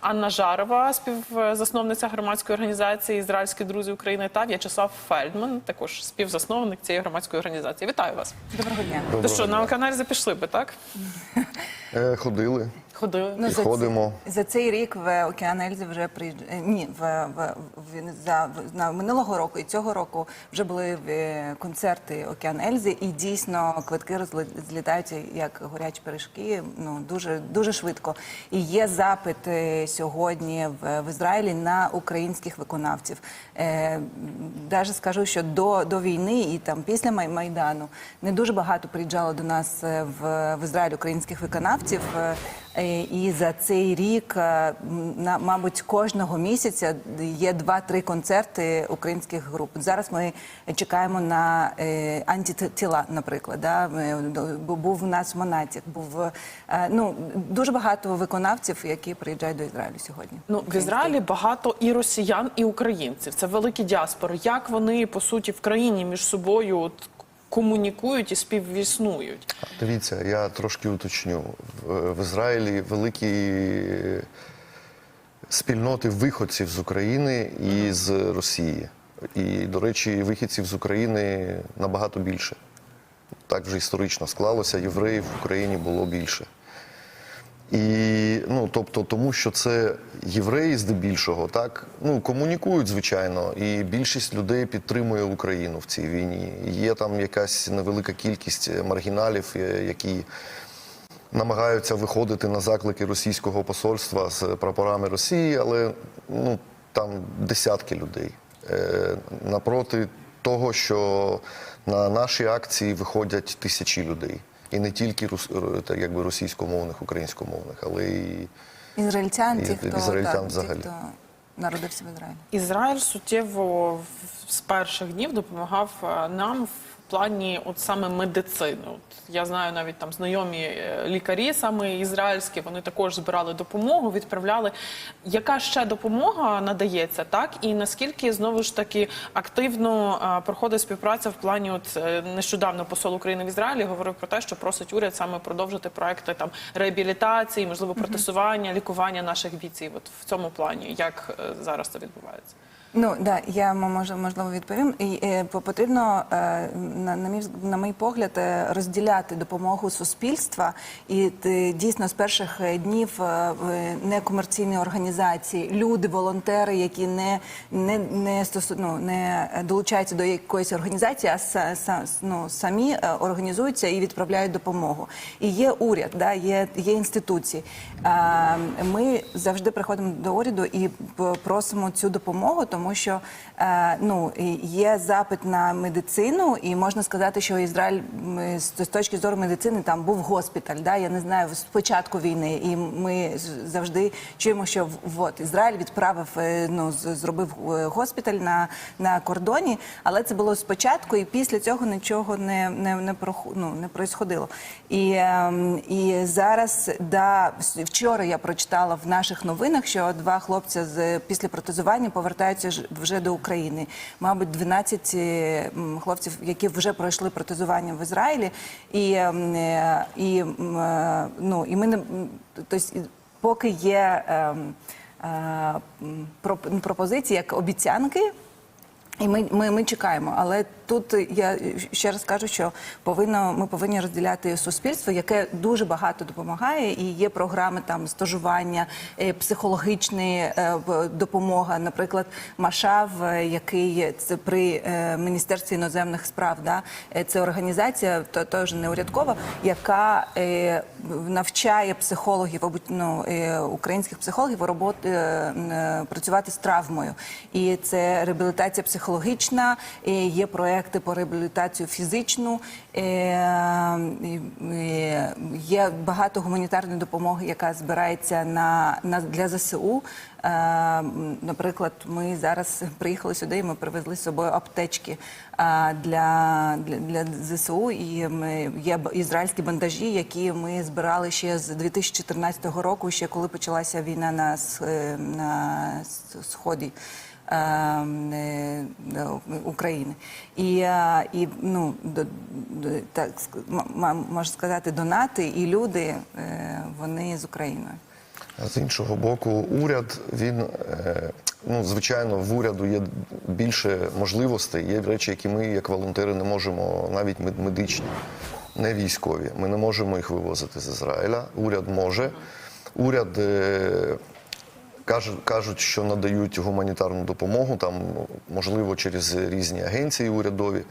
Анна Жарова, співзасновниця громадської організації Ізраїльські друзі України та В'ячеслав Фельдман, також співзасновник цієї громадської організації. Вітаю вас. Доброго дня. То що на каналі запішли би, так? Е, Ходили. Ходили. І за, ходимо. ці- за цей рік в Океан Ельзи вже приїжджає. Ні, в, в, в, за, в- на минулого року і цього року вже були е, концерти Океан Ельзи, і дійсно квитки розли- злітаються як горячі пиріжки. Ну дуже дуже швидко. І є запит е, сьогодні в, в Ізраїлі на українських виконавців. Е, Даже скажу, що до, до війни і там після Май- майдану не дуже багато приїжджало до нас е, в, в Ізраїль українських виконавців. Е, І за цей рік, е, мабуть, кожного місяця є два-три концерти українських груп. Зараз ми чекаємо на е, антитіла, наприклад. Да? Був у нас Монатік, був ну дуже багато виконавців, які приїжджають до Ізраїлю сьогодні. Ну, в Ізраїлі багато і росіян, і українців. Це великі діаспори. Як вони по суті в країні між собою от, комунікують і співіснують? Дивіться, я трошки уточню. В, в Ізраїлі великі спільноти виходців з України і з Росії. І, до речі, вихідців з України набагато більше. Так вже історично склалося, євреїв в Україні було більше. І ну, тобто, тому що це євреї здебільшого, так ну комунікують звичайно, і більшість людей підтримує Україну в цій війні. Є там якась невелика кількість маргіналів, е, які намагаються виходити на заклики російського посольства з прапорами Росії, але ну там десятки людей. Е, напроти того, що на наші акції виходять тисячі людей. І не тільки рус- так, якби російськомовних, українськомовних, але й Ізраїльтян, І ті, хто, ізраїльтян так, взагалі. ті, хто народився в Ізраїлі. Ізраїль суттєво з перших днів допомагав е, нам в плані от саме медицини. От я знаю навіть там знайомі е, лікарі, саме ізраїльські, вони також збирали допомогу, відправляли. Яка ще допомога надається, так і наскільки знову ж таки активно проходить співпраця в плані? От е, нещодавно посол України в Ізраїлі говорив про те, що просить уряд саме продовжити проекти там реабілітації, можливо, протезування, лікування наших бійців. От в цьому плані, як е, зараз це відбувається? Ну да, я можливо відповім. І е, потрібно е, на, на мій на мій погляд е, розділяти допомогу суспільства і е, дійсно з перших е, днів е, некомерційні організації, люди, волонтери, які не, не, не, стосу, ну, не долучаються до якоїсь організації, а са, са, ну, самі е, організуються і відправляють допомогу. І є уряд, да, є, є інституції. А, Ми завжди приходимо до уряду і просимо цю допомогу, тому що е, ну, є запит на медицину, і можна сказати, що Ізраїль з точки зору медицини там був госпіталь. Да? Я не знаю, з початку війни, і ми завжди чуємо, що от, Ізраїль відправив, е, ну, зробив е, госпіталь на, на кордоні, але це було спочатку, і після цього нічого не, не, не, ну, не происходило. І, ем, і зараз, да, вчора я прочитала в наших новинах, що два хлопця з після протезування повертаються вже до України. Мабуть, 12 е, хлопців, які вже пройшли протезування в Ізраїлі, і, ем, е, і, е, ну, і ми не тобто, поки є. ем, проп- пропозиції як обіцянки. І ми, ми, ми чекаємо, але тут я ще раз кажу, що повинно ми повинні розділяти суспільство, яке дуже багато допомагає, і є програми там стажування, е, психологічна е, допомога. Наприклад, Машав, е, який це при е, міністерстві іноземних справ, да е, це організація, то теж неурядкова, яка е, навчає психологів, ну, е, українських психологів роботи е, працювати з травмою. І це реабілітація психологічна, і є проекти по реабілітацію фізичну. е, і Є багато гуманітарної допомоги, яка збирається на, на для ЗСУ. Е, Наприклад, ми зараз приїхали сюди, і ми привезли з собою аптечки е, для, для, для ЗСУ. І ми, є ізраїльські бандажі, які ми збирали ще з 2014 року, ще коли почалася війна на, е, на сході. Е, е, України. І, е, і ну, так можна сказати, донати і люди, вони з Україною. З іншого боку, уряд він ну звичайно в уряду є більше можливостей. Є речі, які ми, як волонтери, не можемо, навіть мед- медичні, не військові. Ми не можемо їх вивозити з Ізраїля. Уряд може. Уряд кажуть, що надають гуманітарну допомогу, там можливо через різні агенції урядові.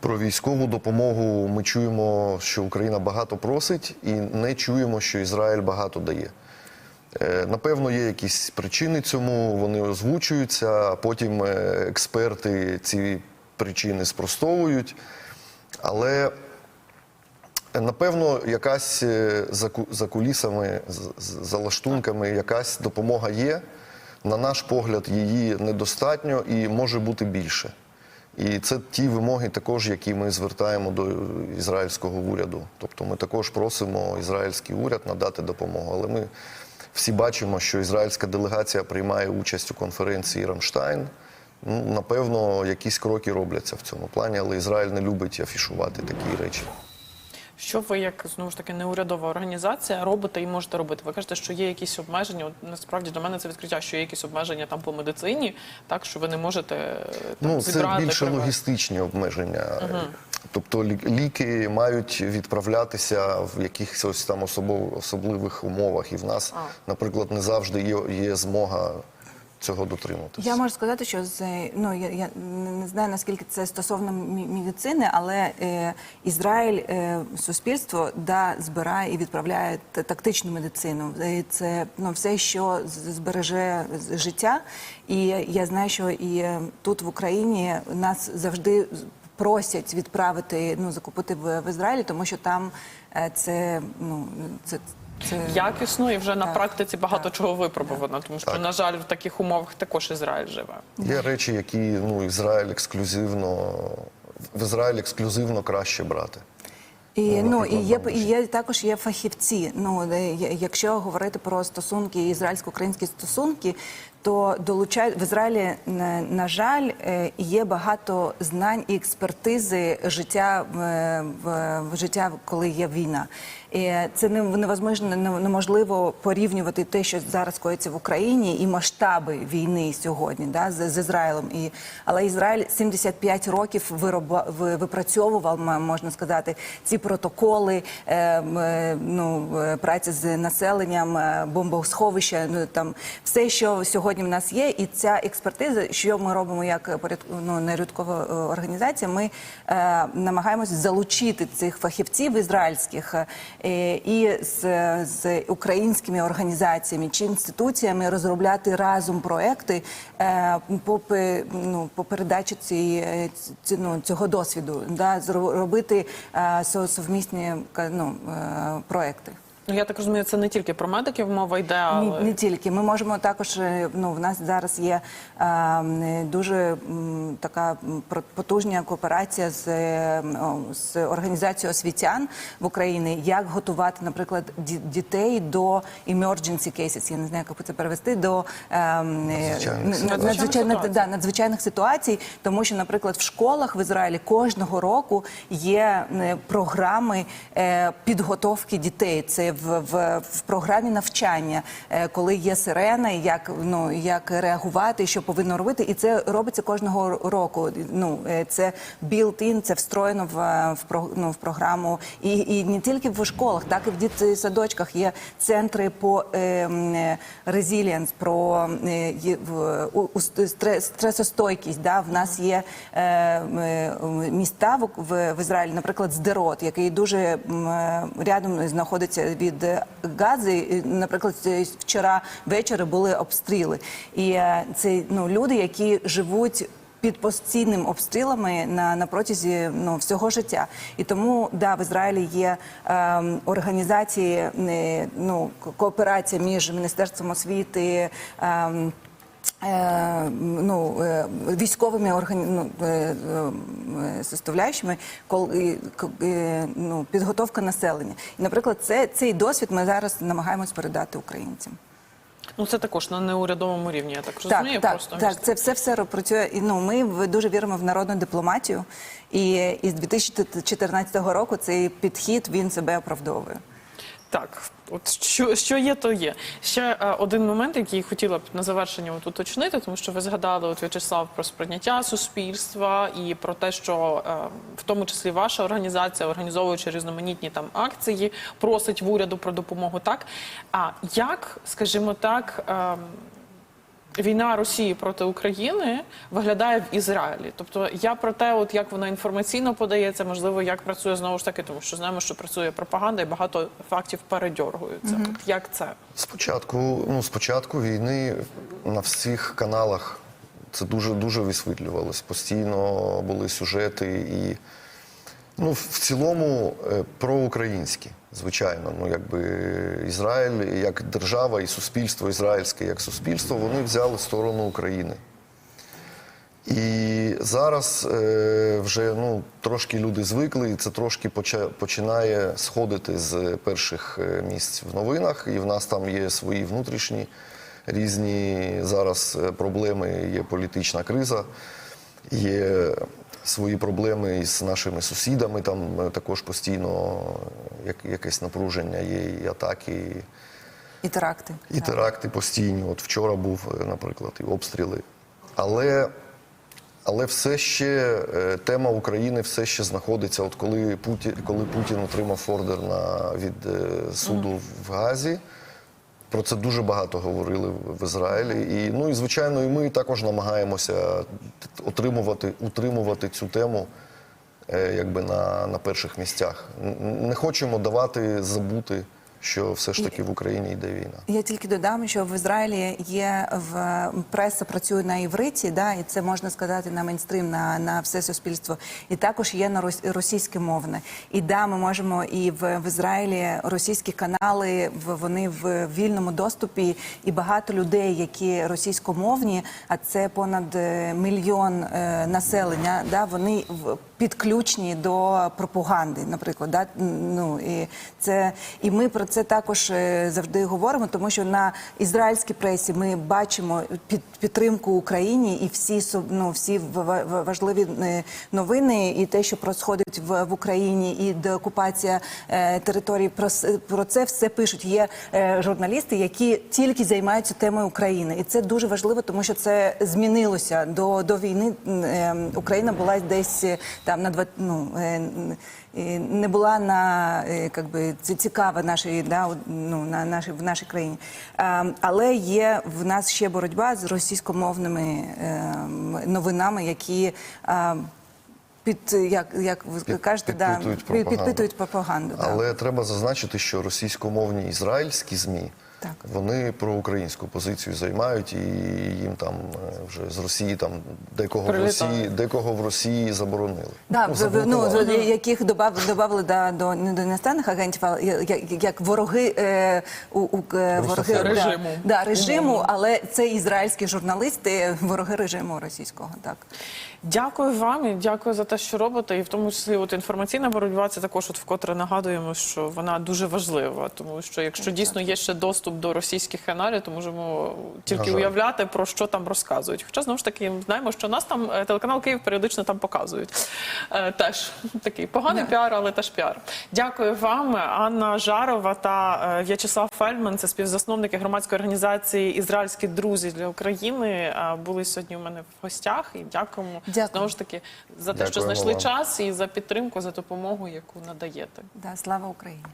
Про військову допомогу ми чуємо, що Україна багато просить, і не чуємо, що Ізраїль багато дає. Е, Напевно, є якісь причини цьому, вони озвучуються, а потім е, експерти ці причини спростовують. Але напевно, якась е, за кулісами, за лаштунками, якась допомога є. На наш погляд, її недостатньо і може бути більше. І це ті вимоги, також, які ми звертаємо до ізраїльського уряду. Тобто ми також просимо ізраїльський уряд надати допомогу. Але ми всі бачимо, що ізраїльська делегація приймає участь у конференції Рамштайн. Ну, напевно, якісь кроки робляться в цьому плані, але Ізраїль не любить афішувати такі речі. Що ви, як знову ж таки неурядова організація, робите і можете робити? Ви кажете, що є якісь обмеження. От насправді для мене це відкриття, що є якісь обмеження там по медицині, так що ви не можете там, Ну, це зібрати більше привезти. логістичні обмеження. Тобто ліки мають відправлятися в якихось там особливих умовах. І в нас, А. наприклад, не завжди є, є змога цього дотримуватися. Я можу сказати, що з ну я, я не знаю наскільки це стосовно медицини, але е, Ізраїль е, суспільство да збирає і відправляє тактичну медицину. Це ну все, що збереже життя. І я знаю, що і е, тут в Україні нас завжди просять відправити ну закупити в, в Ізраїлі, тому що там е, це ну це. Це якісно і вже на Так, практиці багато так. чого випробовано, тому що, Так. на жаль, в таких умовах також Ізраїль живе. Є речі, які ну, Ізраїль ексклюзивно в Ізраїль ексклюзивно краще брати. І Ну, ну і є і є також є фахівці. Ну якщо говорити про стосунки ізраїльсько-українські стосунки, то долучають в Ізраїлі на, жаль е, є багато знань і експертизи життя в, в життя, коли є війна. І це не невозможно неможливо порівнювати те, що зараз коїться в Україні, і масштаби війни сьогодні, да, з, з Ізраїлем. І але Ізраїль 75 років вироба, випрацьовував, можна сказати, ці протоколи е, е, ну, е, праці з населенням, е, бомбосховища, ну там все, що сьогодні в нас є, і ця експертиза, що ми робимо як поряд, ну, нерядкова е, організація, ми е, намагаємось залучити цих фахівців ізраїльських е, і з, з українськими організаціями чи інституціями розробляти разом проекти е, по, ну, по передачі цієї, е, ці- ну, цього досвіду, да, зро- робити е, совмісні ну, е, проекти. Ну я так розумію, це не тільки про медиків мова йде, але Не, не тільки. Ми можемо також. е, Ну, в нас зараз є е, дуже м, така потужна кооперація з, е, з організацією освітян в Україні, як готувати, наприклад, ді- дітей до emergency cases, я не знаю, як це перевести, до е, е, Надзвичайних ситуацій. надзвичайних, ситуацій. да, надзвичайних ситуацій, тому що, наприклад, в школах в Ізраїлі кожного року є е, програми е, підготовки дітей. Це в, в, в програмі навчання, е, коли є сирена, як ну як реагувати, що повинно робити, і це робиться кожного року. Ну е, це built-in, це встроєно в, в ну, в програму, і, і не тільки в школах, так і в дитсадочках є центри по е, е, про е, у- у стре- стресостойкість. Да? В нас є е, міста в, в, Ізраїлі, наприклад, Здерот, який дуже рядом знаходиться від е, Гази. Наприклад, вчора ввечері були обстріли. І е, це ну, люди, які живуть під постійним обстрілами на, на протязі ну, всього життя. І тому да, в Ізраїлі є е, організації, е, ну, кооперація між Міністерством освіти. Е, ну, е, військовими органі... ну, е, е, составляючими, кол... і, к- е, ну, підготовка населення. І, наприклад, це, цей досвід ми зараз намагаємось передати українцям. ну це також на неурядовому рівні. Я так розумію. Так, так, просто так, це все все працює. І ну ми дуже віримо в народну дипломатію, і із 2014 року цей підхід він себе оправдовує. Так, от що, що є, то є. Ще е, один момент, який хотіла б на завершення от уточнити, тому що ви згадали от В'ячеслав про сприйняття суспільства і про те, що е, в тому числі ваша організація, організовуючи різноманітні там акції, просить в уряду про допомогу. Так а як, скажімо так. Е, Війна Росії проти України виглядає в Ізраїлі. Тобто я про те, от як вона інформаційно подається, можливо, як працює знову ж таки, тому що знаємо, що працює пропаганда, і багато фактів передьоргуються. От як це? Спочатку, ну, спочатку війни на всіх каналах це дуже дуже висвітлювалось. Постійно були сюжети і ну, в цілому е, проукраїнські, звичайно. Ну, якби Ізраїль як держава і суспільство ізраїльське як суспільство, вони взяли сторону України. І зараз е, вже ну, трошки люди звикли, і це трошки починає сходити з перших е, місць в новинах. І в нас там є свої внутрішні різні зараз е, проблеми, є політична криза, є свої проблеми із нашими сусідами. Там е, також постійно як, якесь напруження є, і атаки. і- І теракти. і теракти постійні. От вчора був, е, наприклад, і обстріли. Але, але все ще е, тема України все ще знаходиться. От коли Путін, коли Путін отримав ордер на, від е, суду в Газі. Про це дуже багато говорили в Ізраїлі. І, ну і звичайно, і ми також намагаємося отримувати, утримувати цю тему е, якби на, на перших місцях. Не хочемо давати забути, що все ж таки в Україні йде війна. Я тільки додам, що в Ізраїлі є в преса працює на івриті, да, і це можна сказати на мейнстрім, на, на все суспільство. І також є на рос- російськомовне. І да, ми можемо і в, в Ізраїлі російські канали в вони в вільному доступі, і багато людей, які російськомовні, а це понад е, мільйон е, населення. Да, вони в підключені до пропаганди, наприклад. Да? Ну, і, це, і ми про це також е, завжди говоримо, тому що на ізраїльській пресі ми бачимо під, підтримку Україні і всі, ну, всі важливі е, новини, і те, що происходить в, в Україні, і деокупація е, території. Про, про це все пишуть. Є е, журналісти, які тільки займаються темою України. І це дуже важливо, тому що це змінилося до, до війни. е, Україна була десь е, там на два ну, е, е, не була на е, как би, цікава нашій да, ну, на нашій в нашій країні. Але є в нас ще боротьба з російськомовними новинами, які. Під як, як ви Під- кажете, да, підпитують під- пропаганду. підпитують пропаганду. да. Але треба зазначити, що російськомовні ізраїльські ЗМІ Так. вони проукраїнську позицію займають, і їм там е, вже з Росії там декого в Росії, декого в Росії заборонили. Да, Ну, ну, яких додав, додавали да, до, не до іностранних агентів, а як, як, вороги, е, у, у, е, вороги да, Режиму. Да, режиму, але це ізраїльські журналісти, вороги режиму російського. Так. Дякую вам і дякую за те, що робите. І в тому числі от інформаційна боротьба це також от вкотре нагадуємо, що вона дуже важлива, тому що якщо дійсно є ще доступ до російських каналів, то можемо тільки уявляти про що там розказують. Хоча знову ж таки знаємо, що нас там е, телеканал Київ періодично там показують. Е, Теж такий поганий піар, але теж піар. Дякую вам, Анна Жарова та е, В'ячеслав Фельдман. Це співзасновники громадської організації Ізраїльські друзі для України. Були сьогодні у мене в гостях і дякуємо Дякую. знову ж таки за те, що знайшли вам. час і за підтримку, за допомогу, яку надаєте. Да, слава Україні.